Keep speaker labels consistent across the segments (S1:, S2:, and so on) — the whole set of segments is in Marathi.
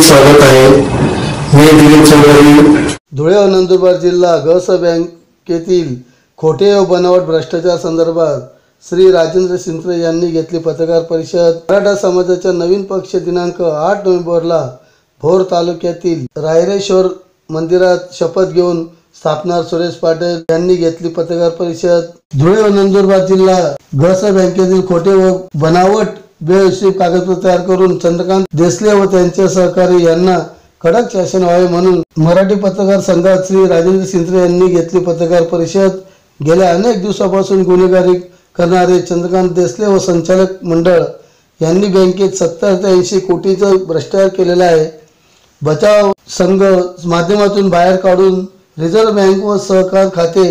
S1: स्वागत आहे. मी
S2: धुळे व नंदुरबार जिल्हा गस बँकेतील खोटे व बनावट भ्रष्टाचार संदर्भात श्री राजेंद्र सिंत्रे यांनी घेतली पत्रकार परिषद. मराठा समाजाच्या नवीन पक्ष दिनांक आठ नोव्हेंबरला भोर तालुक्यातील रायरेश्वर मंदिरात शपथ घेऊन स्थापना सुरेश पाटील यांनी घेतली पत्रकार परिषद. धुळे व नंदुरबार जिल्हा गस बँकेतील खोटे व बनावट बेहिशेबी कागदपत्र तयार करून चंद्रकांत देसले व त्यांचे सहकारी यांना कडक शासन व्हावे म्हणून मराठी पत्रकार संघात श्री राजेंद्र सिंत्रे यांनी घेतली पत्रकार परिषद. गेल्या अनेक दिवसापासून गुन्हेगारी करणारे चंद्रकांत देसले व संचालक मंडळ यांनी बँकेत सत्तर ते ऐंशी कोटीचा भ्रष्टाचार केलेला आहे. बचाव संघ माध्यमातून बाहेर काढून रिझर्व्ह बँक व सहकार खाते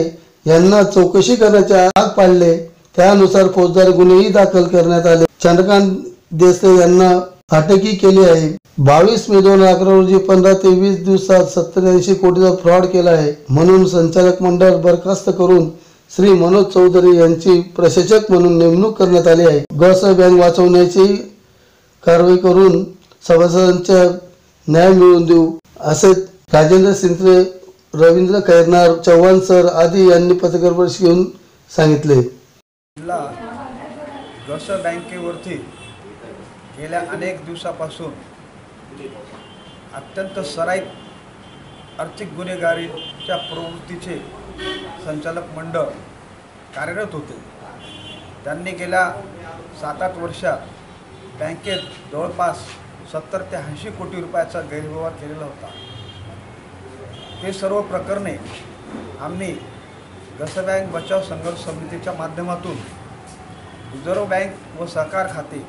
S2: यांना चौकशी करण्याचे आग पाडले. त्यानुसार फौजदारी गुन्हेही दाखल करण्यात आले. चंद्रकांत देसले यांना अटकही केली आहे. बावीस मे दोन हजार अकरा रोजी पंधरा ते वीस दिवसात सत्तर कोटीचा फ्रॉड केला आहे. म्हणून संचालक मंडळ बरखास्त करून श्री मनोज चौधरी यांची प्रशासक म्हणून नेमणूक करण्यात आली आहे. गस बँक वाचवण्याची कारवाई करून सभासदांच्या न्याय मिळवून देऊ असे राजेंद्र सिंत्रे रवींद्र खैरनार चव्हाण सर आदी यांनी पत्रकार परिषद घेऊन सांगितले.
S3: जसं बँकेवरती गेल्या अनेक दिवसापासून अत्यंत सराईत आर्थिक गुन्हेगारीच्या प्रवृत्तीचे संचालक मंडळ कार्यरत होते. त्यांनी गेल्या सात आठ वर्षात बँकेत जवळपास सत्तर ते ऐंशी कोटी रुपयाचा गैरव्यवहार केलेला होता. ते सर्व प्रकरणे आम्ही गस बँक बचाव संघर्ष समितीच्या माध्यमातून रिझर्व्ह बँक व सहकार खाते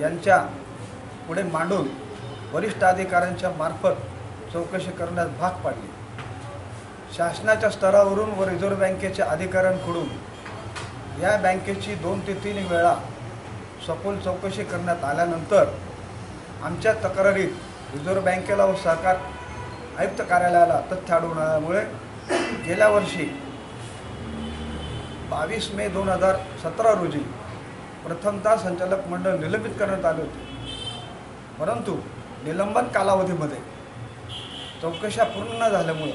S3: यांच्या पुढे मांडून वरिष्ठ अधिकाऱ्यांच्या मार्फत चौकशी करण्यास भाग पाडली. शासनाच्या स्तरावरून व रिझर्व्ह बँकेच्या अधिकाऱ्यांकडून या बँकेची दोन ते तीन वेळा सखोल चौकशी करण्यात आल्यानंतर आमच्या तक्रारीत रिझर्व्ह बँकेला व सहकार आयुक्त कार्यालयाला तथ्य आढळून आल्यामुळे गेल्या वर्षी बावीस मे दोन हजार सतरा रोजी प्रथमतः संचालक मंडळ निलंबित करण्यात आले होते. परंतु निलंबन कालावधीमध्ये चौकशा पूर्ण न झाल्यामुळे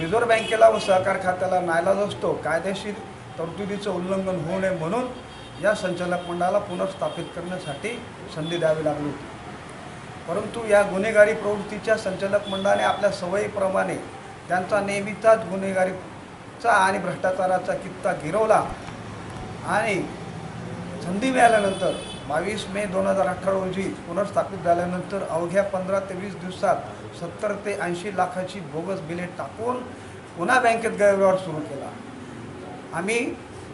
S3: रिझर्व्ह बँकेला व सहकार खात्याला नायलाज असतो कायदेशीर तरतुदीचं उल्लंघन होऊ नये म्हणून या संचालक मंडळाला पुनर्स्थापित करण्यासाठी संधी द्यावी लागली होती. परंतु या गुन्हेगारी प्रवृत्तीच्या संचालक मंडळाने आपल्या सवयीप्रमाणे त्यांचा नेहमीचाच चा आणि भ्रष्टाचाराचा कित्ता गिरवला. आणि संधी मिळाल्यानंतर बावीस मे दोन हजार अठरा रोजी पुनर्स्थापित झाल्यानंतर अवघ्या पंधरा ते वीस दिवसात सत्तर ते ऐंशी लाखाची बोगस बिले टाकून पुन्हा बँकेत गैरव्यवहार सुरू केला. आम्ही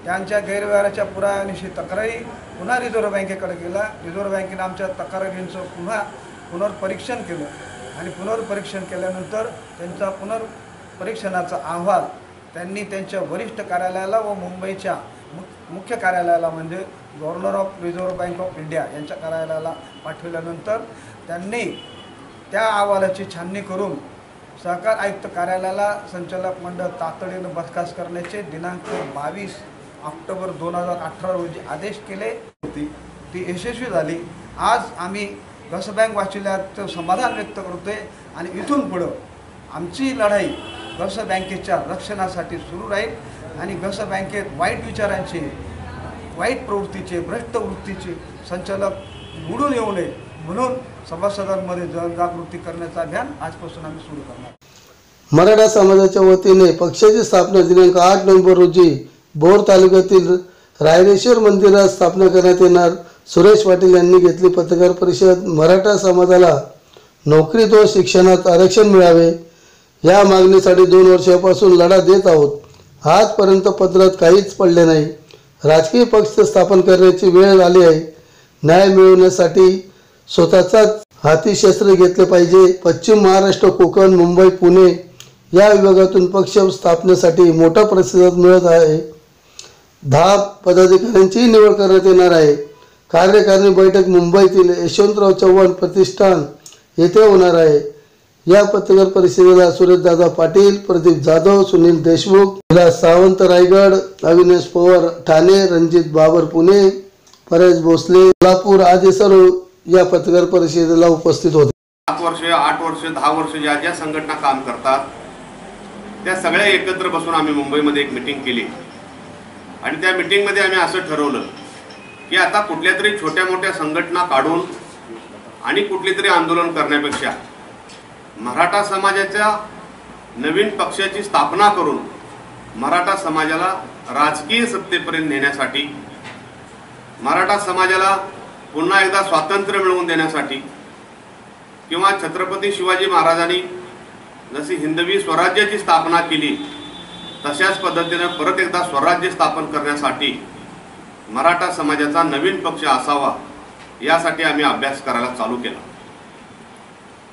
S3: त्यांच्या गैरव्यवहाराच्या पुराव्यानिशी तक्रारी पुन्हा रिझर्व्ह बँकेकडे केला. रिझर्व्ह बँकेनं आमच्या तक्रारींचं पुन्हा पुनर्परीक्षण केलं आणि पुनर्परीक्षण केल्यानंतर त्यांचा पुनर्परीक्षणाचा अहवाल त्यांनी त्यांच्या वरिष्ठ कार्यालयाला व मुंबईच्या मुख्य कार्यालयाला म्हणजे governor of reserve bank of India यांच्या कार्यालयाला पाठविल्यानंतर त्यांनी त्या अहवालाची छाननी करून सहकार आयुक्त कार्यालयाला संचालक मंडळ तातडीनं बरखास्त करण्याचे दिनांक बावीस ऑक्टोबर दोन हजार अठरा रोजी आदेश केले. होती ती यशस्वी झाली. आज आम्ही घस बँक वाचिल्याचं समाधान व्यक्त करतोय आणि इथून पुढं आमची लढाई गस बँकेच्या रक्षणासाठी सुरू राहील आणि गस बँकेत वाईट विचारांचे वाईट प्रवृत्तीचे भ्रष्ट वृत्तीचे संचालक बुडून येऊ नये म्हणून सभासदांमध्ये जनजागृती करण्याचं अभियान आजपासून आम्ही सुरू करणार
S2: मराठा समाजाच्या वतीने पक्षाची स्थापना दिनांक आठ नोव्हेंबर रोजी भोर तालुक्यातील रायरेश्वर मंदिरात स्थापना करण्यात येणार. सुरेश पाटील यांनी घेतली पत्रकार परिषद. मराठा समाजाला नोकरीत व शिक्षणात आरक्षण मिळावे. या मागणीसाठी दोन वर्षापासून लढा देत आहोत. आजपर्यंत पत्रात काहीच पडले नाही. राजकीय पक्ष स्थापन करण्याची वेळ आली आहे. न्याय मिळवण्यासाठी स्वतःचाच हाती शस्त्र घेतले पाहिजे. पश्चिम महाराष्ट्र कोकण मुंबई पुणे या विभागातून पक्ष स्थापनेसाठी मोठा प्रतिसाद मिळत आहे. दहा पदाधिकाऱ्यांचीही निवड करण्यात येणार आहे. कार्यकारिणी बैठक मुंबईतील यशवंतराव चव्हाण प्रतिष्ठान येथे होणार आहे. या पत्रकार परिषदेला सुरेशदादा पाटील प्रदीप जाधव सुनील देशमुख विलास सावंत रायगड अविनाश पवार ठाणे रणजित बाबर पुणे परेश भोसले कोल्हापूर आदी सर्व या पत्रकार परिषदेला उपस्थित होते.
S4: सात वर्ष आठ वर्ष दहा वर्ष ज्या ज्या संघटना काम करतात त्या सगळ्या एकत्र बसून आम्ही मुंबईमध्ये एक मिटिंग केली. आणि त्या मिटिंगमध्ये आम्ही असं ठरवलं की आता कुठल्या तरी छोट्या मोठ्या संघटना काढून आणि कुठली तरी आंदोलन करण्यापेक्षा मराठा समाजाच्या नवीन पक्षाची स्थापना करून मराठा समाजाला राजकीय सत्तेपर्यंत नेण्यासाठी मराठा समाजाला पुन्हा एकदा स्वातंत्र्य मिळवून देण्यासाठी किंवा छत्रपती शिवाजी महाराजांनी जशी हिंदवी स्वराज्याची स्थापना केली तशाच पद्धतीनं परत एकदा स्वराज्य स्थापन करण्यासाठी मराठा समाजाचा नवीन पक्ष असावा यासाठी आम्ही अभ्यास करायला चालू केला.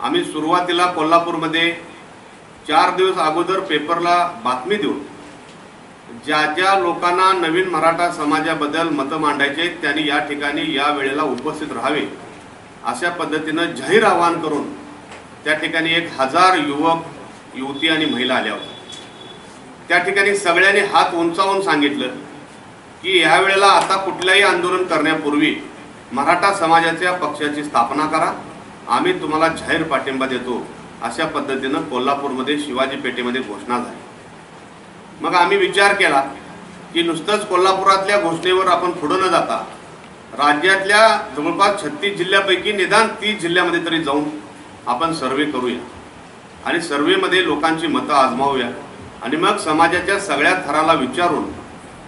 S4: आम्ही सुरुवातीला कोल्हापूरमध्ये चार दिवस अगोदर पेपरला बातमी देऊन ज्या ज्या लोकांना नवीन मराठा समाजाबद्दल मतं मांडायचे त्यांनी या ठिकाणी या वेळेला उपस्थित राहावे अशा पद्धतीनं जाहीर आवाहन करून त्या ठिकाणी एक हजार युवक युवती आणि महिला आल्या होत्या. त्या ठिकाणी सगळ्यांनी हात उंचावून सांगितलं की ह्या वेळेला आता कुठल्याही आंदोलन करण्यापूर्वी मराठा समाजाच्या पक्षाची स्थापना करा आम्ही तुम्हाला जाहीर पाठिंबा देतो. अशा पद्धतीनं कोल्हापूरमध्ये शिवाजी पेठेमध्ये घोषणा झाली. मग आम्ही विचार केला की नुसतंच कोल्हापुरातल्या घोषणेवर आपण पुढं न जाता राज्यातल्या जवळपास छत्तीस जिल्ह्यापैकी निदान तीस जिल्ह्यामध्ये तरी जाऊन आपण सर्वे करूया. आणि सर्वेमध्ये लोकांची मतं आजमावूया. आणि मग समाजाच्या सगळ्या थराला विचारून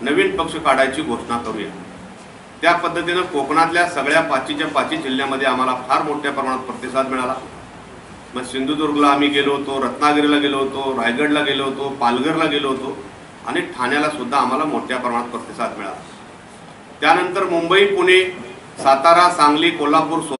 S4: नवीन पक्ष काढायची घोषणा करूया. त्या पद्धतीनं कोकणातल्या सगळ्या पाचीच्या पाची जिल्ह्यामध्ये आम्हाला फार मोठ्या प्रमाणात प्रतिसाद मिळाला. मग सिंधुदुर्गला आम्ही गेलो होतो रत्नागिरीला गेलो होतो रायगडला गेलो होतो पालघरला गेलो होतो आणि ठाण्याला सुद्धा आम्हाला मोठ्या प्रमाणात प्रतिसाद मिळाला. त्यानंतर मुंबई पुणे सातारा सांगली कोल्हापूर सो-